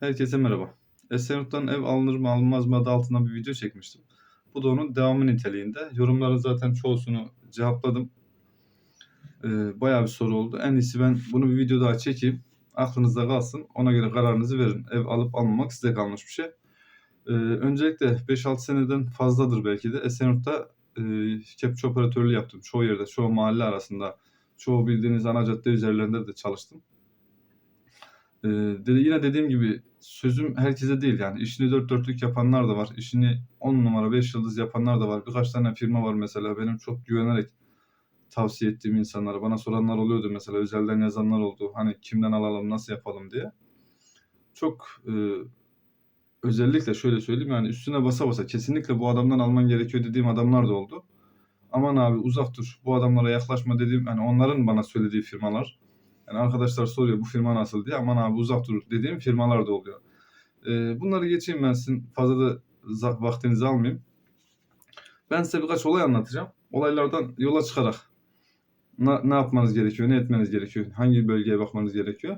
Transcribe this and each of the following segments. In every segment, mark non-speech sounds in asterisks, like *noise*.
Herkese merhaba. Esenyurt'tan ev alınır mı alınmaz mı adı altında bir video çekmiştim. Bu da onun devamı niteliğinde. Yorumların zaten çoğusunu cevapladım. Ee, bayağı bir soru oldu. En iyisi ben bunu bir video daha çekeyim. Aklınızda kalsın. Ona göre kararınızı verin. Ev alıp almamak size kalmış bir şey. Ee, öncelikle 5-6 seneden fazladır belki de Esenyurt'ta e, kepçe operatörlüğü yaptım. Çoğu yerde, çoğu mahalle arasında, çoğu bildiğiniz ana cadde üzerlerinde de çalıştım. Ee, yine dediğim gibi sözüm herkese değil yani işini dört dörtlük yapanlar da var. İşini 10 numara 5 yıldız yapanlar da var. Birkaç tane firma var mesela benim çok güvenerek tavsiye ettiğim insanlara. Bana soranlar oluyordu mesela özelden yazanlar oldu. Hani kimden alalım nasıl yapalım diye. Çok e, özellikle şöyle söyleyeyim yani üstüne basa basa kesinlikle bu adamdan alman gerekiyor dediğim adamlar da oldu. Aman abi uzak dur bu adamlara yaklaşma dediğim hani onların bana söylediği firmalar. Yani arkadaşlar soruyor bu firma nasıl diye aman abi uzak dur dediğim firmalar da oluyor. Ee, bunları geçeyim ben sizin fazla da vaktinizi almayayım. Ben size birkaç olay anlatacağım. Olaylardan yola çıkarak na- ne yapmanız gerekiyor, ne etmeniz gerekiyor, hangi bölgeye bakmanız gerekiyor.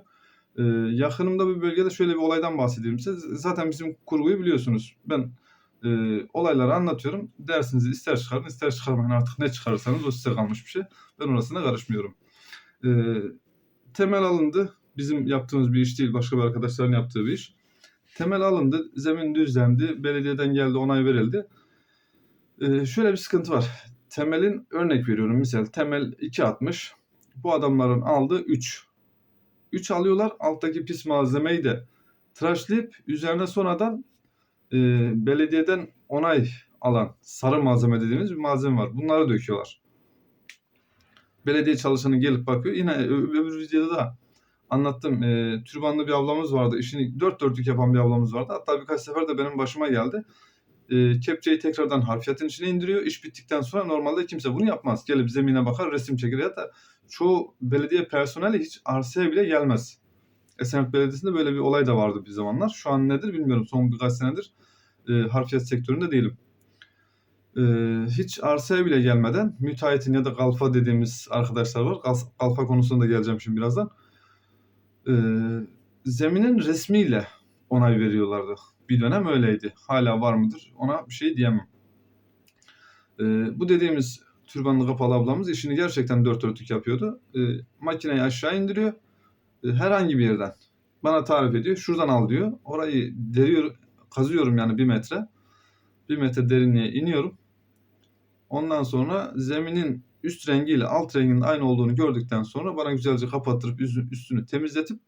Ee, yakınımda bir bölgede şöyle bir olaydan bahsedeyim size. Zaten bizim kurguyu biliyorsunuz. Ben e, olayları anlatıyorum. Dersinizi ister çıkarın ister çıkarmayın artık ne çıkarırsanız o size kalmış bir şey. Ben orasına karışmıyorum. Ee, temel alındı. Bizim yaptığımız bir iş değil, başka bir arkadaşların yaptığı bir iş. Temel alındı, zemin düzlendi, belediyeden geldi, onay verildi. Ee, şöyle bir sıkıntı var. Temelin örnek veriyorum misal temel 2.60. Bu adamların aldığı 3. 3 alıyorlar. Alttaki pis malzemeyi de tıraşlayıp üzerine sonradan e, belediyeden onay alan sarı malzeme dediğimiz bir malzeme var. Bunları döküyorlar belediye çalışanı gelip bakıyor. Yine öbür videoda da anlattım. E, türbanlı bir ablamız vardı. İşini dört dörtlük yapan bir ablamız vardı. Hatta birkaç sefer de benim başıma geldi. E, kepçeyi tekrardan harfiyatın içine indiriyor. İş bittikten sonra normalde kimse bunu yapmaz. Gelip zemine bakar, resim çeker. Hatta çoğu belediye personeli hiç arsaya bile gelmez. Esenyurt Belediyesi'nde böyle bir olay da vardı bir zamanlar. Şu an nedir bilmiyorum. Son birkaç senedir e, harfiyat sektöründe değilim. Ee, hiç arsaya bile gelmeden müteahhitin ya da kalfa dediğimiz arkadaşlar var. Kal- Kalfa konusuna da geleceğim şimdi birazdan. Ee, zeminin resmiyle onay veriyorlardı. Bir dönem öyleydi. Hala var mıdır? Ona bir şey diyemem. Ee, bu dediğimiz türbanlı kapalı ablamız işini gerçekten dört dörtlük yapıyordu. Ee, makineyi aşağı indiriyor. Ee, herhangi bir yerden bana tarif ediyor. Şuradan al diyor. Orayı deriyor, kazıyorum yani bir metre. Bir metre derinliğe iniyorum. Ondan sonra zeminin üst rengiyle alt renginin aynı olduğunu gördükten sonra bana güzelce kapattırıp üstünü temizletip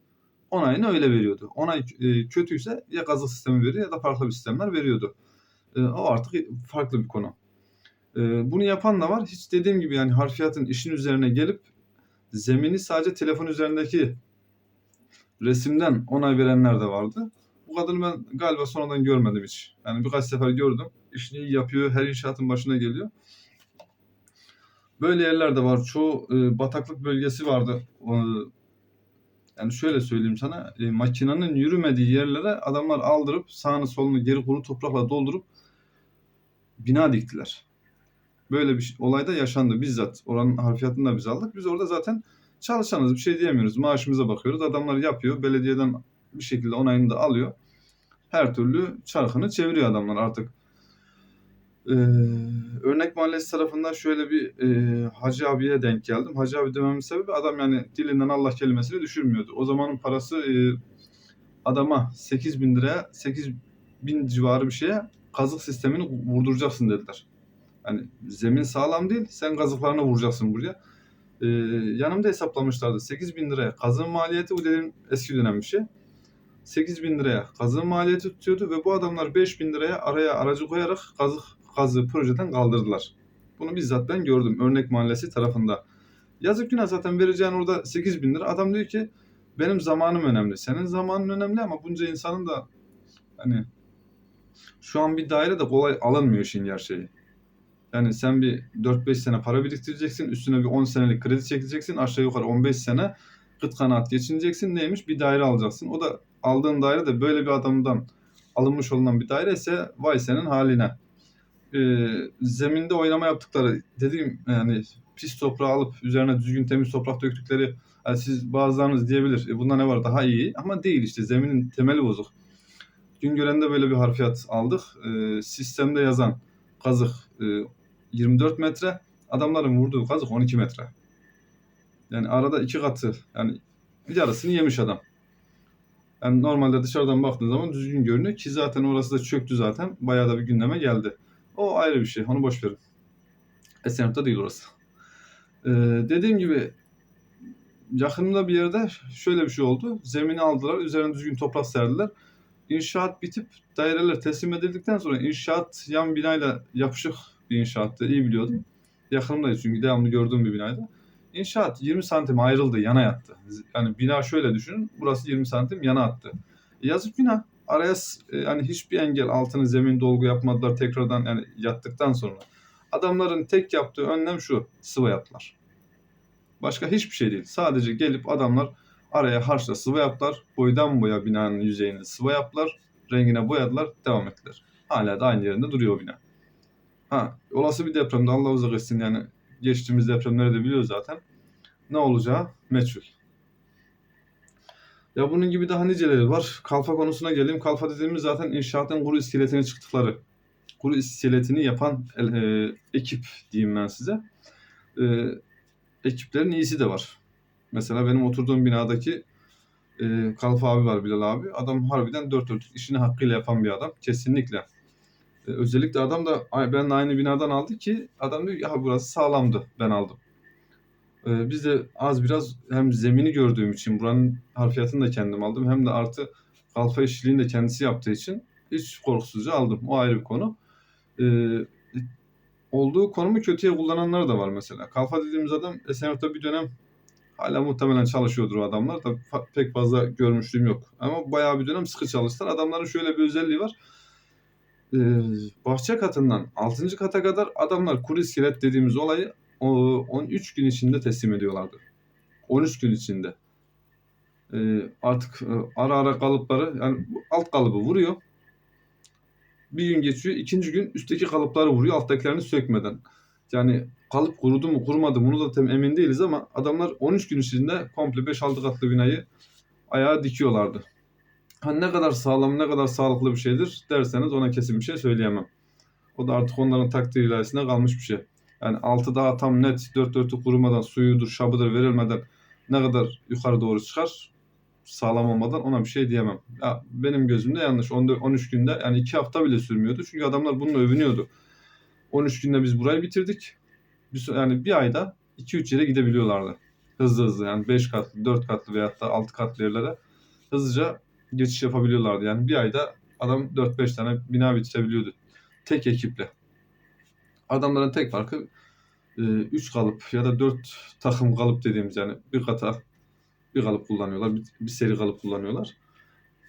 onayını öyle veriyordu. Onay e, kötüyse ya kazık sistemi veriyor ya da farklı bir sistemler veriyordu. E, o artık farklı bir konu. E, bunu yapan da var. Hiç dediğim gibi yani harfiyatın işin üzerine gelip zemini sadece telefon üzerindeki resimden onay verenler de vardı. Bu kadını ben galiba sonradan görmedim hiç. Yani birkaç sefer gördüm. İşini iyi yapıyor. Her inşaatın başına geliyor. Böyle yerler de var. Çoğu e, bataklık bölgesi vardı. E, yani şöyle söyleyeyim sana. E, makinenin yürümediği yerlere adamlar aldırıp sağını solunu geri kuru toprakla doldurup bina diktiler. Böyle bir şey- olay da yaşandı bizzat. Oranın harfiyatını da biz aldık. Biz orada zaten çalışanız bir şey diyemiyoruz. Maaşımıza bakıyoruz. Adamlar yapıyor. Belediyeden bir şekilde onayını da alıyor. Her türlü çarkını çeviriyor adamlar artık. Ee, örnek mahallesi tarafından şöyle bir e, Hacı abiye denk geldim. Hacı abi dememin sebebi adam yani dilinden Allah kelimesini düşürmüyordu. O zamanın parası e, adama 8 bin liraya 8 bin civarı bir şeye kazık sistemini vurduracaksın dediler. Hani zemin sağlam değil sen kazıklarını vuracaksın buraya. Ee, yanımda hesaplamışlardı 8 bin liraya kazığın maliyeti bu dediğim eski dönem bir şey. 8 bin liraya kazığın maliyeti tutuyordu ve bu adamlar 5 bin liraya araya aracı koyarak kazık kazığı projeden kaldırdılar. Bunu bizzat ben gördüm örnek mahallesi tarafında. Yazık günah zaten vereceğin orada 8 bin lira. Adam diyor ki benim zamanım önemli. Senin zamanın önemli ama bunca insanın da hani şu an bir daire de kolay alınmıyor işin gerçeği. Yani sen bir 4-5 sene para biriktireceksin. Üstüne bir 10 senelik kredi çekeceksin. Aşağı yukarı 15 sene kıt kanaat geçineceksin. Neymiş? Bir daire alacaksın. O da aldığın daire de böyle bir adamdan alınmış olunan bir daire ise vay senin haline. Ee, zeminde oynama yaptıkları dediğim yani pis toprağı alıp üzerine düzgün temiz toprak döktükleri Ha, siz bazılarınız diyebilir, "E, bunda ne var daha iyi?" Ama değil işte zeminin temeli bozuk. Güngören'de böyle bir harfiyat aldık. Eee, sistemde yazan kazık, eee, 24 metre, adamların vurduğu kazık 12 metre. Yani arada 2 katı, yani yarısını yemiş adam. Yani normalde dışarıdan baktığın zaman düzgün görünüyor ki zaten orası da çöktü zaten. Bayağı da bir gündeme geldi. O ayrı bir şey. Onu boş verin. Esenyurt'ta değil orası. Eee, dediğim gibi yakınımda bir yerde şöyle bir şey oldu. Zemini aldılar, üzerine düzgün toprak serdiler. İnşaat bitip daireler teslim edildikten sonra inşaat yan binayla yapışık bir inşaattı. İyi biliyordum. Yakınımdaydı çünkü devamlı gördüğüm bir binaydı. İnşaat 20 santim ayrıldı, yana yattı. Yani bina şöyle düşünün, burası 20 santim yana attı. E, yazık günah. Araya e, yani hiçbir engel altını zemin dolgu yapmadılar tekrardan yani yattıktan sonra. Adamların tek yaptığı önlem şu, sıva yaptılar. Başka hiçbir şey değil. Sadece gelip adamlar araya harçla sıva yaptılar. Boydan boya binanın yüzeyini sıva yaptılar. Rengine boyadılar, devam ettiler. Hala da aynı yerinde duruyor bina. Ha, olası bir depremde Allah uzak etsin yani geçtiğimiz depremleri de biliyor zaten. Ne olacağı meçhul. Ya bunun gibi daha niceleri var. Kalfa konusuna geleyim. Kalfa dediğimiz zaten inşaatın kuru iskeletine çıktıkları. Kuru iskeletini yapan e, ekip diyeyim ben size. E, ekiplerin iyisi de var. Mesela benim oturduğum binadaki e, Kalfa abi var Bilal abi. Adam harbiden dört dörtlük işini hakkıyla yapan bir adam. Kesinlikle. E, özellikle adam da benimle aynı binadan aldı ki adam diyor ya burası sağlamdı ben aldım. E, biz de az biraz hem zemini gördüğüm için buranın harfiyatını da kendim aldım hem de artı kalfa işçiliğini de kendisi yaptığı için hiç korkusuzca aldım. O ayrı bir konu. E, olduğu konumu kötüye kullananlar da var mesela. Kalfa dediğimiz adam Esenyurt'ta bir dönem hala muhtemelen çalışıyordur o adamlar da fa- pek fazla görmüşlüğüm yok. Ama bayağı bir dönem sıkı çalıştılar. Adamların şöyle bir özelliği var. Ee, bahçe katından 6. kata kadar adamlar kuru iskelet dediğimiz olayı o 13 gün içinde teslim ediyorlardı. 13 gün içinde. Ee, artık e, ara ara kalıpları yani alt kalıbı vuruyor. Bir gün geçiyor. ikinci gün üstteki kalıpları vuruyor alttakilerini sökmeden. Yani kalıp kurudu mu kurumadı bunu da tam emin değiliz ama adamlar 13 gün içinde komple 5-6 katlı binayı ayağa dikiyorlardı. Ha ne kadar sağlam ne kadar sağlıklı bir şeydir derseniz ona kesin bir şey söyleyemem. O da artık onların takdir ilahisine kalmış bir şey. Yani altı daha tam net dört dörtlük kurumadan suyudur şabıdır verilmeden ne kadar yukarı doğru çıkar sağlam olmadan ona bir şey diyemem. Ya benim gözümde yanlış. 14 13 günde yani 2 hafta bile sürmüyordu. Çünkü adamlar bununla övünüyordu. 13 günde biz burayı bitirdik. Bir, yani bir ayda 2-3 yere gidebiliyorlardı. Hızlı hızlı yani 5 katlı, 4 katlı veyahut da 6 katlı yerlere hızlıca geçiş yapabiliyorlardı. Yani bir ayda adam 4-5 tane bina bitirebiliyordu. Tek ekiple. Adamların tek farkı 3 kalıp ya da 4 takım kalıp dediğimiz yani bir kata bir kalıp kullanıyorlar. Bir, bir seri kalıp kullanıyorlar.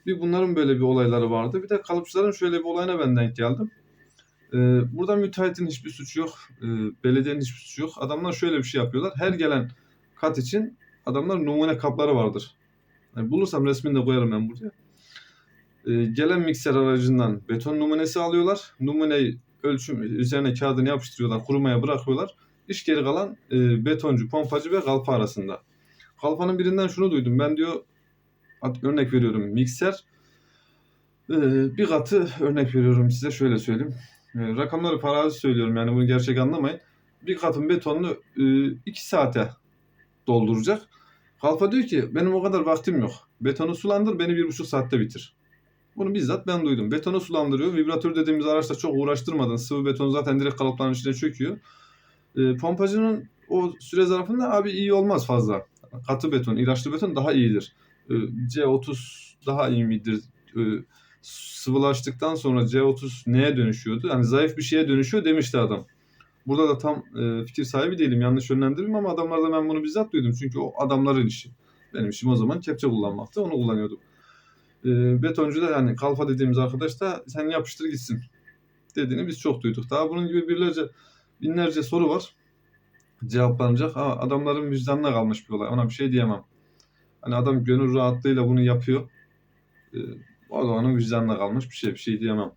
Bir bunların böyle bir olayları vardı. Bir de kalıpçıların şöyle bir olayına ben denk geldim. Ee, burada müteahhitin hiçbir suçu yok. Ee, belediyenin hiçbir suçu yok. Adamlar şöyle bir şey yapıyorlar. Her gelen kat için adamlar numune kapları vardır. Yani bulursam resmini de koyarım ben buraya. Ee, gelen mikser aracından beton numunesi alıyorlar. Numuneyi ölçüm üzerine kağıdını yapıştırıyorlar. Kurumaya bırakıyorlar. İş geri kalan e, betoncu, pompacı ve kalfa arasında. Kalfanın birinden şunu duydum. Ben diyor örnek veriyorum mikser e, bir katı örnek veriyorum size şöyle söyleyeyim. E, rakamları farazi söylüyorum yani bunu gerçek anlamayın. Bir katın betonunu 2 saate dolduracak. Kalfa diyor ki benim o kadar vaktim yok. Betonu sulandır beni bir buçuk saatte bitir. Bunu bizzat ben duydum. Betonu sulandırıyor. Vibratör dediğimiz araçla çok uğraştırmadan sıvı beton zaten direkt kalıpların içine çöküyor. E, pompacının o süre zarfında abi iyi olmaz fazla. Katı beton, ilaçlı beton daha iyidir. E, C30 daha iyi midir? E, sıvılaştıktan sonra C30 neye dönüşüyordu? Yani zayıf bir şeye dönüşüyor demişti adam. Burada da tam e, fikir sahibi değilim. Yanlış yönlendirmem ama adamlardan ben bunu bizzat duydum. Çünkü o adamların işi. Benim işim o zaman kepçe kullanmaktı. Onu kullanıyordum. E, betoncu da yani kalfa dediğimiz arkadaş da sen yapıştır gitsin dediğini biz çok duyduk. Daha bunun gibi birlerce binlerce soru var cevaplanacak ama adamların vicdanına kalmış bir olay. Ona bir şey diyemem. Hani adam gönül rahatlığıyla bunu yapıyor. Ee, o da onun vicdanına kalmış bir şey. Bir şey diyemem.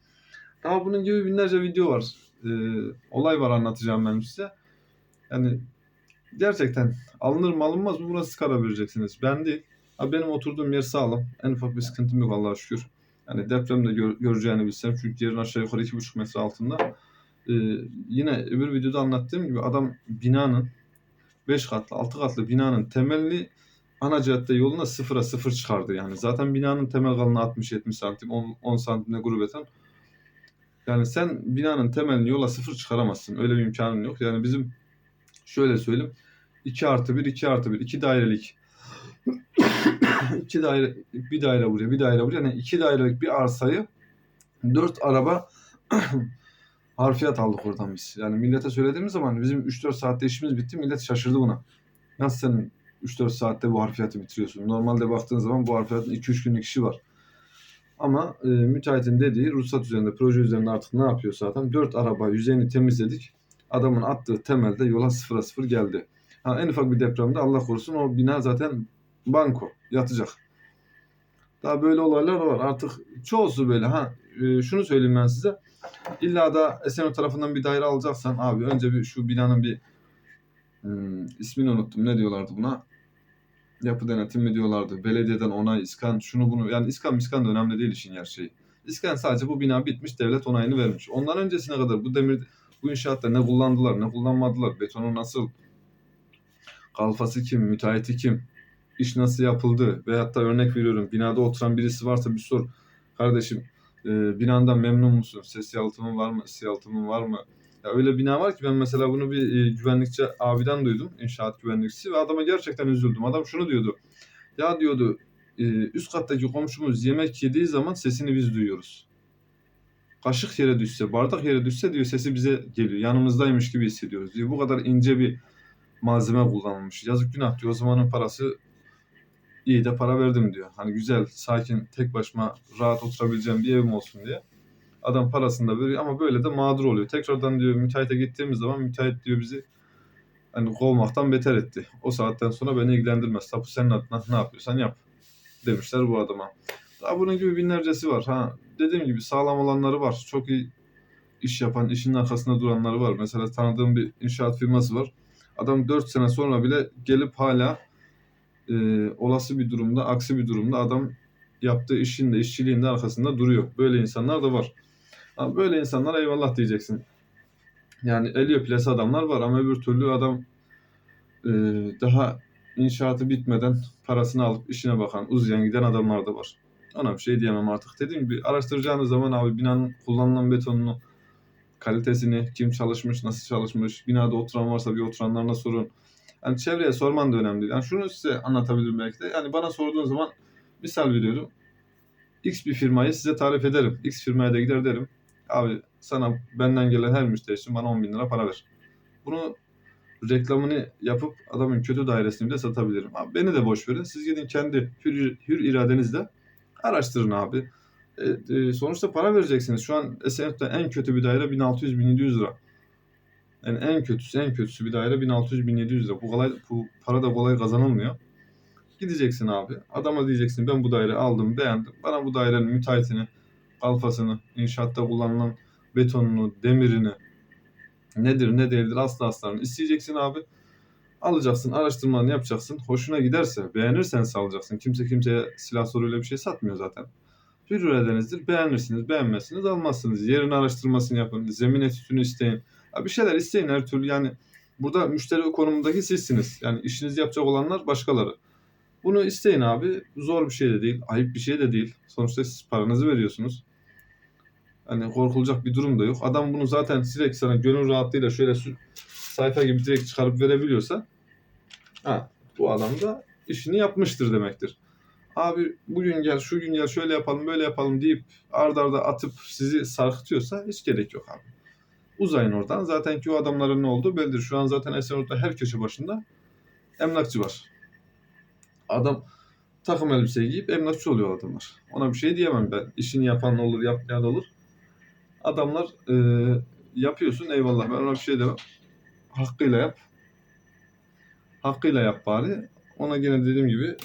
Daha bunun gibi binlerce video var. Ee, olay var anlatacağım ben size. Yani gerçekten alınır mı alınmaz mı buna karar vereceksiniz. Ben değil. Ha, benim oturduğum yer sağlam. En ufak bir sıkıntım yok Allah'a şükür. Yani depremde gör, göreceğini bilsem çünkü yerin aşağı yukarı 2,5 metre altında. Ee, yine öbür videoda anlattığım gibi adam binanın 5 katlı 6 katlı binanın temelini ana cadde yoluna sıfıra sıfır çıkardı yani. Zaten binanın temel kalınlığı 60-70 santim 10, 10 santimde gurbeten. Yani sen binanın temelini yola sıfır çıkaramazsın. Öyle bir imkanın yok. Yani bizim şöyle söyleyeyim. 2 artı 1, 2 artı 1, 2 dairelik. *coughs* 2 daire, bir daire buraya, bir daire buraya. Yani 2 dairelik bir arsayı 4 araba *coughs* harfiyat aldık oradan biz. Yani millete söylediğimiz zaman bizim 3-4 saatte işimiz bitti. Millet şaşırdı buna. Nasıl sen 3-4 saatte bu harfiyatı bitiriyorsun? Normalde baktığın zaman bu harfiyatın 2-3 günlük işi var. Ama e, müteahhitin dediği ruhsat üzerinde, proje üzerinde artık ne yapıyor zaten? 4 araba yüzeyini temizledik. Adamın attığı temelde yola sıfıra sıfır geldi. Ha, en ufak bir depremde Allah korusun o bina zaten banko yatacak. Daha böyle olaylar var. Artık çoğusu böyle. Ha e, şunu söyleyeyim ben size. İlla da Esenok tarafından bir daire alacaksan abi önce bir şu binanın bir hmm, ismini unuttum. Ne diyorlardı buna? Yapı denetim mi diyorlardı? Belediyeden onay, iskan, şunu bunu. Yani iskan miskan da önemli değil işin gerçeği. İskan sadece bu bina bitmiş, devlet onayını vermiş. Ondan öncesine kadar bu demir, bu inşaatta ne kullandılar, ne kullanmadılar, betonu nasıl, kalfası kim, müteahhiti kim, iş nasıl yapıldı veyahut da örnek veriyorum binada oturan birisi varsa bir sor. Kardeşim e, binandan memnun musun? Ses yalıtımın var mı? Isi yalıtımın var mı? Ya öyle bina var ki ben mesela bunu bir e, güvenlikçi abiden duydum. inşaat güvenlikçisi ve adama gerçekten üzüldüm. Adam şunu diyordu. Ya diyordu e, üst kattaki komşumuz yemek yediği zaman sesini biz duyuyoruz. Kaşık yere düşse, bardak yere düşse diyor sesi bize geliyor. Yanımızdaymış gibi hissediyoruz diyor. Bu kadar ince bir malzeme kullanılmış. Yazık günah diyor. O zamanın parası iyi de para verdim diyor. Hani güzel, sakin, tek başıma rahat oturabileceğim bir evim olsun diye. Adam parasını da veriyor ama böyle de mağdur oluyor. Tekrardan diyor müteahhite gittiğimiz zaman müteahhit diyor bizi hani kovmaktan beter etti. O saatten sonra beni ilgilendirmez. Tapu senin adına ne yapıyorsan yap demişler bu adama. Daha bunun gibi binlercesi var. Ha dediğim gibi sağlam olanları var. Çok iyi iş yapan, işin arkasında duranları var. Mesela tanıdığım bir inşaat firması var. Adam 4 sene sonra bile gelip hala e, olası bir durumda, aksi bir durumda adam yaptığı işin de işçiliğin de arkasında duruyor. Böyle insanlar da var. Ama böyle insanlara eyvallah diyeceksin. Yani el öpülesi adamlar var ama öbür türlü adam e, daha inşaatı bitmeden parasını alıp işine bakan, uzayan giden adamlar da var. Ona bir şey diyemem artık. Dediğim gibi araştıracağınız zaman abi binanın kullanılan betonunu, kalitesini, kim çalışmış, nasıl çalışmış, binada oturan varsa bir oturanlarına sorun. Yani çevreye sorman da önemli. Yani şunu size anlatabilirim belki de. Yani bana sorduğun zaman misal veriyorum. X bir firmayı size tarif ederim. X firmaya da gider derim. Abi sana benden gelen her müşteri için bana 10 bin lira para ver. Bunu reklamını yapıp adamın kötü dairesini bile satabilirim. Abi beni de boş verin. Siz gidin kendi hür, hür iradenizle araştırın abi. E, e, sonuçta para vereceksiniz. Şu an Esenyurt'ta en kötü bir daire 1600-1700 lira. Yani en kötüsü en kötüsü bir daire 1600-1700 lira. Bu, kolay, bu para da kolay kazanılmıyor. Gideceksin abi. Adama diyeceksin ben bu daire aldım beğendim. Bana bu dairenin müteahhitini, kalfasını, inşaatta kullanılan betonunu, demirini, nedir ne değildir asla aslarını isteyeceksin abi. Alacaksın, araştırmanı yapacaksın. Hoşuna giderse, beğenirsen alacaksın. Kimse kimseye silah soruyla bir şey satmıyor zaten. Hür iradenizdir. Beğenirsiniz, beğenmezsiniz, almazsınız. Yerin araştırmasını yapın, zemin etütünü isteyin. Ya bir şeyler isteyin her türlü. Yani burada müşteri konumundaki sizsiniz. Yani işinizi yapacak olanlar başkaları. Bunu isteyin abi. Zor bir şey de değil, ayıp bir şey de değil. Sonuçta siz paranızı veriyorsunuz. Hani korkulacak bir durum da yok. Adam bunu zaten direkt sana gönül rahatlığıyla şöyle sayfa gibi direkt çıkarıp verebiliyorsa ha, bu adam da işini yapmıştır demektir. Abi bugün gel, şu gün gel, şöyle yapalım, böyle yapalım deyip ardarda arda atıp sizi sarkıtıyorsa hiç gerek yok abi. Uzayın oradan. Zaten ki o adamların ne olduğu bellidir. Şu an zaten Esenyurt'ta her köşe başında emlakçı var. Adam takım elbise giyip emlakçı oluyor adamlar. Ona bir şey diyemem ben. İşini yapan olur, yapmayan olur. Adamlar e, yapıyorsun eyvallah ben ona bir şey demem. Hakkıyla yap. Hakkıyla yap bari. Ona gene dediğim gibi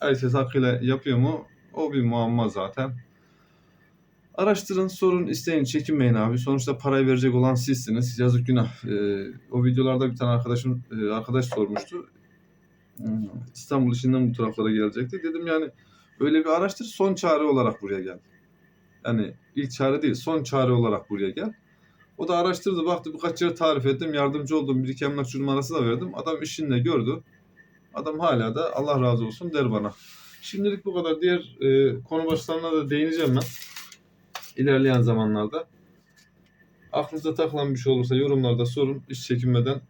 herkes hakkıyla yapıyor mu? O bir muamma zaten. Araştırın, sorun, isteyin, çekinmeyin abi. Sonuçta parayı verecek olan sizsiniz. Yazık günah. Ee, o videolarda bir tane arkadaşım e, arkadaş sormuştu. Hmm, İstanbul işinden bu taraflara gelecekti. Dedim yani öyle bir araştır son çare olarak buraya gel. Yani ilk çare değil son çare olarak buraya gel. O da araştırdı baktı birkaç yer tarif ettim yardımcı oldum bir iki emlakçı numarası da verdim. Adam işini de gördü. Adam hala da Allah razı olsun der bana. Şimdilik bu kadar. Diğer e, konu başlarına da değineceğim ben. İlerleyen zamanlarda. Aklınıza takılan bir şey olursa yorumlarda sorun. Hiç çekinmeden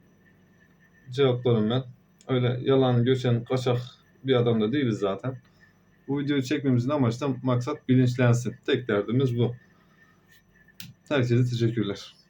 cevaplarım ben. Öyle yalan, göçen, kaçak bir adam da değiliz zaten. Bu videoyu çekmemizin amaçlı maksat bilinçlensin. Tek derdimiz bu. Herkese teşekkürler.